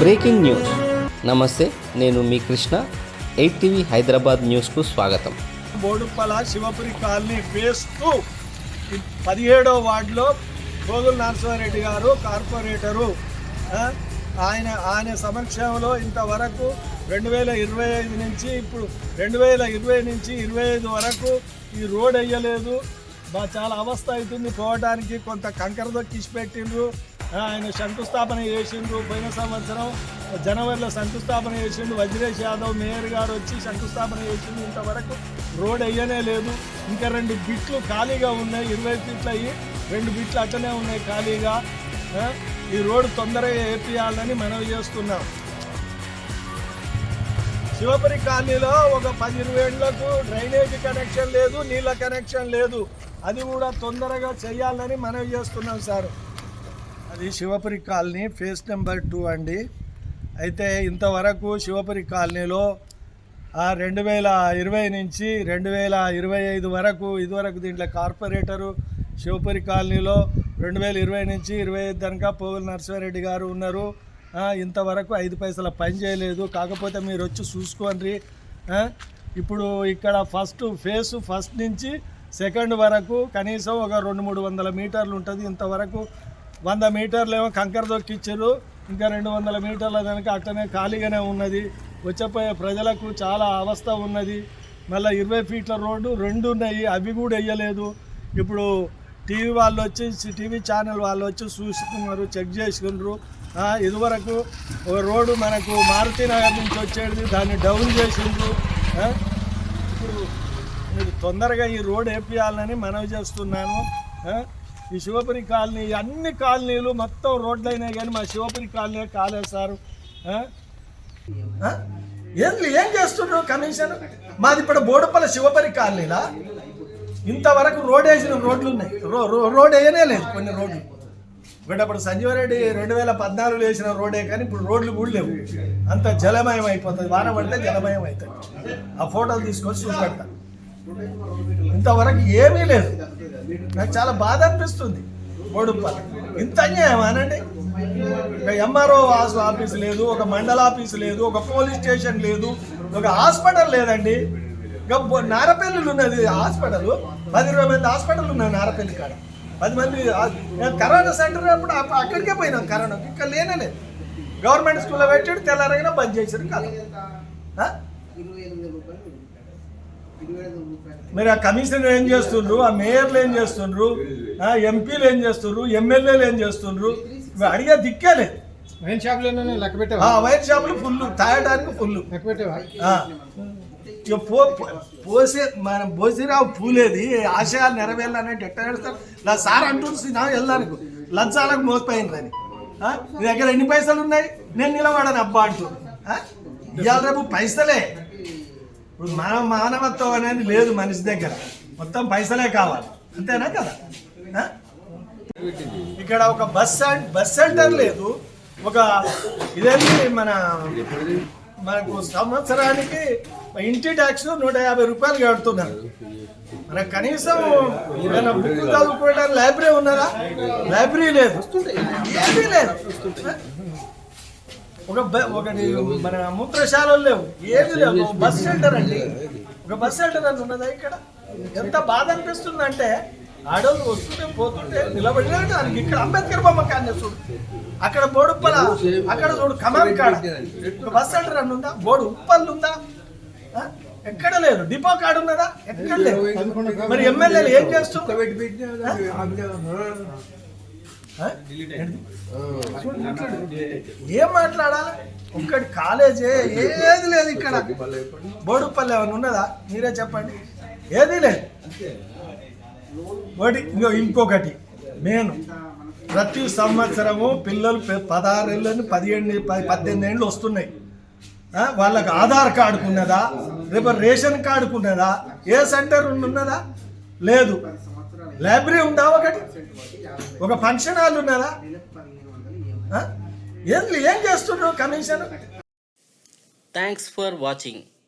Breaking news. నమస్తే నేను మీ కృష్ణ. ఎయిట్ టీవీ హైదరాబాద్ న్యూస్కు స్వాగతం. Boduppal Shivapuri colony phase two పదిహేడో వార్డులో గోగుల నరసింహారెడ్డి గారు కార్పొరేటరు ఆయన ఆయన సమక్షంలో ఇంతవరకు రెండు వేల ఇరవై ఐదు నుంచి ఇప్పుడు రెండు వేల ఇరవై నుంచి ఇరవై ఐదు వరకు ఈ రోడ్ వేయలేదు. చాలా అవస్థ అవుతుంది పోవడానికి. కొంత కంకర దొక్కిసి పెట్టిండ్రు. ఆయన శంకుస్థాపన చేసిండ్రు. పోయిన సంవత్సరం జనవరిలో శంకుస్థాపన చేసిండు. వజ్రేష్ యాదవ్ మేయర్ గారు వచ్చి శంకుస్థాపన చేసిండు. ఇంతవరకు రోడ్ అయ్యనే లేదు. ఇంకా రెండు బిట్లు ఖాళీగా ఉన్నాయి. ఇరవై ఫీట్లు అయ్యి రెండు బిట్లు అట్లనే ఉన్నాయి ఖాళీగా. ఈ రోడ్డు తొందరగా వేపియాలని మనవి చేస్తున్నాం. శివపురి కాలనీలో ఒక పది ఇరవై ఏళ్ళకు డ్రైనేజీ కనెక్షన్ లేదు నీళ్ళ కనెక్షన్ లేదు. అది కూడా తొందరగా చేయాలని మనవి చేస్తున్నాం సార్. అది Shivapuri colony phase number two అండి. అయితే ఇంతవరకు శివపురి కాలనీలో రెండు వేల ఇరవై నుంచి రెండు వేల ఇరవై ఐదు వరకు ఇదివరకు దీంట్లో కార్పొరేటరు శివపురి కాలనీలో రెండు వేల ఇరవై నుంచి ఇరవై ఐదు దాకా పోగుల నరసింహారెడ్డి గారు ఉన్నారు. ఇంతవరకు ఐదు పైసల పని చేయలేదు. కాకపోతే మీరు వచ్చి చూసుకోండి. ఇప్పుడు ఇక్కడ ఫస్ట్ ఫేస్ ఫస్ట్ నుంచి సెకండ్ వరకు కనీసం ఒక రెండు మూడు వందల మీటర్లు ఉంటుంది. ఇంతవరకు వంద మీటర్లు ఏమో కంకర దొక్కిచ్చారు ఇంకా రెండు వందల మీటర్ల కనుక అట్టనే ఖాళీగానే ఉన్నది. వచ్చేపోయే ప్రజలకు చాలా అవస్థ ఉన్నది. మళ్ళీ ఇరవై ఫీట్ల రోడ్డు రెండు ఉన్నాయి అవి కూడా వేయలేదు. ఇప్పుడు టీవీ వాళ్ళు వచ్చి టీవీ ఛానల్ వాళ్ళు వచ్చి చూసుకున్నారు చెక్ చేసుకున్నారు ఇదివరకు ఒక రోడ్డు మనకు మారుతినగర్ నుంచి వచ్చేది దాన్ని డౌన్ చేసిండ్రు. ఇప్పుడు మీరు తొందరగా ఈ రోడ్ వేపియాలని మనవి చేస్తున్నాను. ఈ శివపురి కాలనీ అన్ని కాలనీలు మొత్తం రోడ్లు అయినాయి కానీ మా శివపురి కాలనీ కాలేదు సారు ఏం ఏం చేస్తున్నారు కమిషన్? మాది ఇప్పుడు బోడుపల్ల శివపరి కాలనీలా? ఇంతవరకు రోడ్ వేసిన రోడ్లు ఉన్నాయి రో రోడ్ వేయనే లేదు కొన్ని రోడ్లు. ఇప్పుడు అప్పుడు సంజీవరెడ్డి రెండు వేల పద్నాలుగులో వేసిన రోడే కానీ ఇప్పుడు రోడ్లు కూడా లేవు. అంత జలమయం అయిపోతుంది. వాన పడితే జలమయం అవుతుంది. ఆ ఫోటోలు తీసుకొచ్చి చూపెడతా. ఇంతవరకు ఏమీ లేదు. నాకు చాలా బాధ అనిపిస్తుంది. బోడుప్పల్ ఇంత అన్యాయం అనండి? ఒక ఎంఆర్ఓ ఆఫీస్ లేదు ఒక మండల ఆఫీస్ లేదు ఒక పోలీస్ స్టేషన్ లేదు ఒక హాస్పిటల్ లేదండి. ఇంకా నారపల్లిలో ఉన్నది హాస్పిటల్. పది ఇరవై మంది హాస్పిటల్ ఉన్నాయి నారపల్లి కాడ. పది మంది కరోనా సెంటర్ అప్పుడు అక్కడికే పోయినాం కరోనా ఇక్కడ లేనే లేదు. గవర్నమెంట్ స్కూల్లో పెట్టాడు తెల్లారగానే బంద్ చేశారు కదా మరి ఆ కమిషనర్ ఏం చేస్తుండ్రు? ఆ మేయర్లు ఏం చేస్తుండ్రు? ఆ ఎంపీలు ఏం చేస్తుండ్రు? ఎమ్మెల్యేలు ఏం చేస్తుండ్రు? అడిగే దిక్కే లేదు వైన్ షాప్లో లెక్క ఆ పెట్టావా వైన్ షాపులు ఫుల్ తాగడానికి ఫుల్ లెక్క పెట్టావా? పో పోసే మన బోసిరావు పూలేది ఆశయాలు నెరవేరాలంటే ఎట్లా చేస్తారు నా సార్ అంటుంది నా వెళ్ళడానికి లంచాలకు మోసపోయిందని? నీ దగ్గర ఎన్ని పైసలు ఉన్నాయి నేను నిలబడను అబ్బా అంటూ? ఇవాళ రేపు పైసలే. ఇప్పుడు మన మానవత్వం అనేది లేదు మనిషి దగ్గర. మొత్తం పైసలే కావాలి. అంతేనా కదా? ఇక్కడ ఒక బస్ బస్ సెంటర్ లేదు. ఒక ఇదేంటి మన మనకు సంవత్సరానికి ఇంటి ట్యాక్స్ నూట యాభై రూపాయలు కడుతున్నారు. మన కనీసం ఏదైనా బుక్ చదువుకోవడానికి లైబ్రరీ ఉన్నదా? లైబ్రరీ లేదు. ఏమీ లేదు. ఒక ఒకటి మన మూత్రశాలలు లేవు ఏది లేవు. బస్ సెంటర్ అండి. ఒక బస్ సెంటర్ అని ఉన్నదా ఇక్కడ? ఎంత బాధ అనిపిస్తుంది అంటే ఆడవాళ్ళు వస్తుంటే పోతుంటే నిలబడినా దానికి ఇక్కడ అంబేద్కర్ బొమ్మ కానీ చూడు. అక్కడ బోడు ఉప్పల అక్కడ చూడు కమాన్ కాడ. బస్ సెంటర్ అని ఉందా? బోర్డు ఉప్పల్ ఉందా? ఎక్కడ లేదు. డిపో కాడ ఉన్నదా? ఎక్కడ లేదు. మరి ఎమ్మెల్యేలు ఏం చేస్తున్నారు? ఏం మాట్లాడాలి? ఒక్కటి కాలేజే ఏది లేదు ఇక్కడ. బోడుపల్లి ఏమైనా ఉన్నదా? మీరే చెప్పండి. ఏది లేదు. ఒకటి ఇంకో ఇంకొకటి. నేను ప్రతి సంవత్సరము పిల్లలు పె- పదహారేళ్ళని పదిహేను పద్దెనిమిది ఏళ్ళు వస్తున్నాయి. వాళ్ళకి ఆధార్ కార్డుకున్నదా రేపు రేషన్ కార్డుకున్నదా ఏ సెంటర్ ఉన్నదా? లేదు. లైబ్రరీ ఉందా ఒకటి? ఒక ఫంక్షన్ హాల్ ఉన్నదా? ఏం ఏం చేస్తున్నావు కమిషన్? Thanks for watching